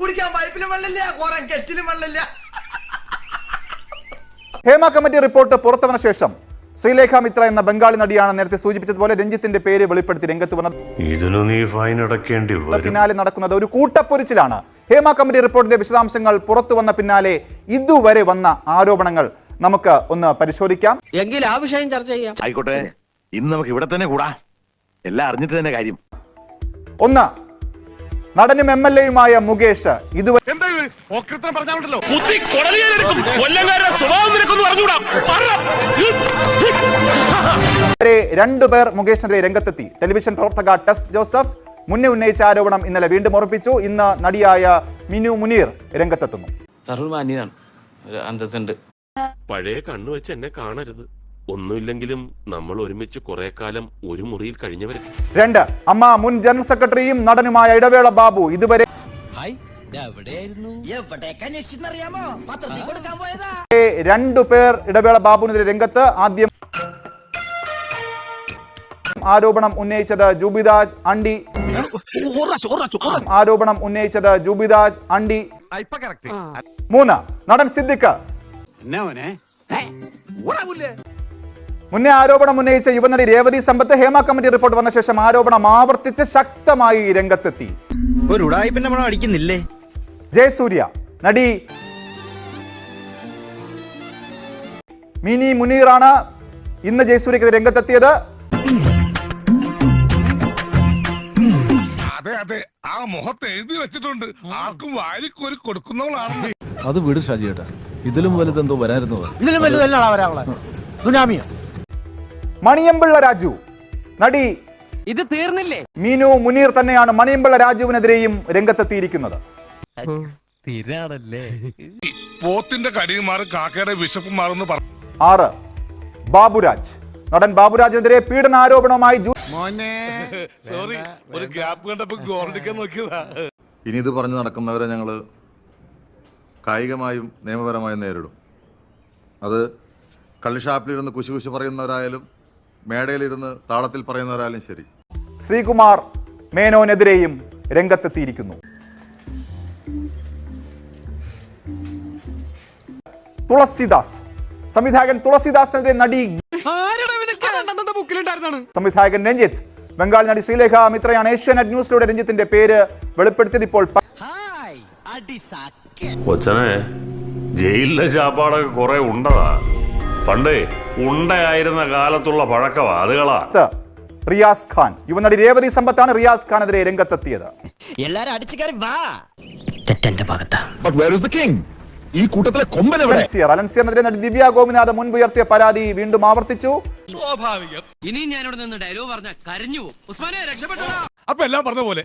കുടിക്കാൻ പൈപ്പിലും വെള്ളമില്ല കുറെ കെറ്റിലും വെള്ളമില്ല. ഹേമ കമ്മിറ്റി റിപ്പോർട്ട് പുറത്തുവന്ന ശേഷം ശ്രീലേഖ മിത്ര എന്ന ബംഗാളി നടിയാണ് നേരത്തെ സൂചിപ്പിച്ചതുപോലെ രഞ്ജിത്തിന്റെ പേര് വെളിപ്പെടുത്തി രംഗത്ത് വന്നത്. ഇതിനു നീ ഫൈൻ അടക്കേണ്ടി വരും. പിന്നാലെ നടക്കുന്നത് ഒരു കൂട്ടപ്പൊരിച്ചിലാണ്. ഹേമ കമ്മിറ്റി റിപ്പോർട്ടിന്റെ വിശദാംശങ്ങൾ പുറത്തു വന്ന പിന്നാലെ ഇതുവരെ വന്ന ആരോപണങ്ങൾ നമുക്ക് ഒന്ന് പരിശോധിക്കാം. എങ്കിൽ ആ വിഷയം ചർച്ച ചെയ്യാം. ആയിക്കോട്ടെ. ഇന്ന് നമുക്ക് ഇവിടെ തന്നെ കൂടാ. എല്ലാം അറിഞ്ഞിട്ട് തന്നെ കാര്യം. ഒന്ന് നടനും എം എൽ എയുമായ മുകേഷ് ഇതുവരെ രണ്ടുപേർ മുകേഷിനെതിരെ രംഗത്തെത്തി. ടെലിവിഷൻ പ്രവർത്തക ടെസ് ജോസഫ് മുന്നേ ഉന്നയിച്ച ആരോപണം ഇന്നലെ വീണ്ടും ഉറപ്പിച്ചു. ഇന്ന് നടിയായ മിനു മുനീർ രംഗത്തെത്തുന്നു. പഴയ കണ്ണു വെച്ച് എന്നെ കാണരുത്. ഒന്നുമില്ലെങ്കിലും നമ്മൾ ഒരുമിച്ച് കുറെ കാലം ഒരു മുറിയിൽ കഴിഞ്ഞവർ രണ്ട് അമ്മ മുൻ ജനറൽ സെക്രട്ടറിയും നടനുമായ ഇടവേള ബാബു ഇതുവരെ രണ്ടു പേർ ഇടവേള ബാബുവിനെതിരെ രംഗത്ത് ആദ്യം ആരോപണം ഉന്നയിച്ചത് ജൂബിദാജ് അണ്ടി ആരോപണം ഉന്നയിച്ചത് ജൂബിദാജ് അണ്ടി മൂന്ന് നടൻ സിദ്ദിഖ്. മുന്നേ ആരോപണം ഉന്നയിച്ച യുവനടി രേവതി സമ്പത്ത് ഹേമ കമ്മിറ്റി റിപ്പോർട്ട് വന്ന ശേഷം ആരോപണം ആവർത്തിച്ച് ശക്തമായി രംഗത്തെത്തി. ഒരു ഉടായ്പിന്റെ മണം അടിക്കുന്നില്ലേ? ജയസൂര്യ നടി മിനി മുനീറാണ് ഇന്ന് ജയസൂര്യക്കെതിരെ രംഗത്തെത്തിയത്. അതെ അതെ. ആ മുഖത്ത് എഴുതി വെച്ചിട്ടുണ്ട്. ആർക്കും വാരിക്കോരി കൊടുക്കുന്നവളാണ് അത് വിട് ഷാജിയേട്ടാ. ഇതിലും വലുതെന്തോ വരാനിരുന്നു ഇതിലും വലുതല്ല വരാനുള്ളത്. സുനാമിയോ. മണിയമ്പിള്ള രാജു. നടി ഇത് തീർന്നില്ലേ? മീനു മുനീർ തന്നെയാണ് മണിയമ്പിള്ള രാജുവിനെതിരെയും രംഗത്തെത്തിയിരിക്കുന്നത്. പോത്തിന്റെ കടിയും മാറും കാക്കയുടെ വിശപ്പ് മാറുന്നു പറഞ്ഞു ആറ് ബാബുരാജ്. നടൻ ബാബുരാജിനെതിരെ പീഡന ആരോപണവുമായി സോറി ഒരു ഗ്യാപ്പ് കണ്ടപ്പോ നോക്കിയതാ. ഇനി ഇത് പറഞ്ഞു നടക്കുന്നവരെ ഞങ്ങൾ കായികമായും നിയമപരമായും നേരിടും. അത് കള്ളിഷാപ്പിലിരുന്ന് കുശി കുശി പറയുന്നവരായാലും മേടയിലിരുന്ന് താളത്തിൽ പറയുന്നവരാലും ശരി. ശ്രീകുമാർ മേനോനെതിരെയും രംഗത്തെത്തിയിരിക്കുന്നു. തുളസിദാസ്. സംവിധായകൻ തുളസിദാസിനെതിരെ നടി സംവിധായകൻ രഞ്ജിത്ത്. ബംഗാളി നടി ശ്രീലേഖ മിത്രയാണ്. ഏഷ്യാനെറ്റ് ന്യൂസിലൂടെ രഞ്ജിത്തിന്റെ പേര് വെളിപ്പെടുത്തിയത് ഇപ്പോൾ ജയിലിലെ ചാപ്പാടൊക്കെ കുറെ ഉണ്ടതാ. പണ്ടേ ഉണ്ടയായിരുന്ന കാലത്തുള്ള പഴക്കവാ അതുകളാ. റിയാസ് ഖാൻ. യുവനടി രേവതി സമ്പത്താണ് റിയാസ് ഖാനെതിരെ രംഗത്തെത്തിയത്. എല്ലാരും അടിച്ചു കയറി വാ. തെറ്റന്റെ ഭാഗത്താ. But where is the king ഈ കൂട്ടത്തിലെ കൊമ്പൻ എവിടെ? അലൻസിയർ അലൻസിയറിനെതിരെ നടി ദിവ്യ ഗോപിനാഥ് മുൻപ് ഉയർത്തിയ പരാതി വീണ്ടും ആവർത്തിച്ചു. സ്വാഭാവികം. ഇനി ഞാനിവിടെ നിന്ന് ഡയലോഗ് പറഞ്ഞ കരഞ്ഞു ഉസ്മാനെ രക്ഷപ്പെട്ടോ? അപ്പൊ എല്ലാം പറഞ്ഞ പോലെ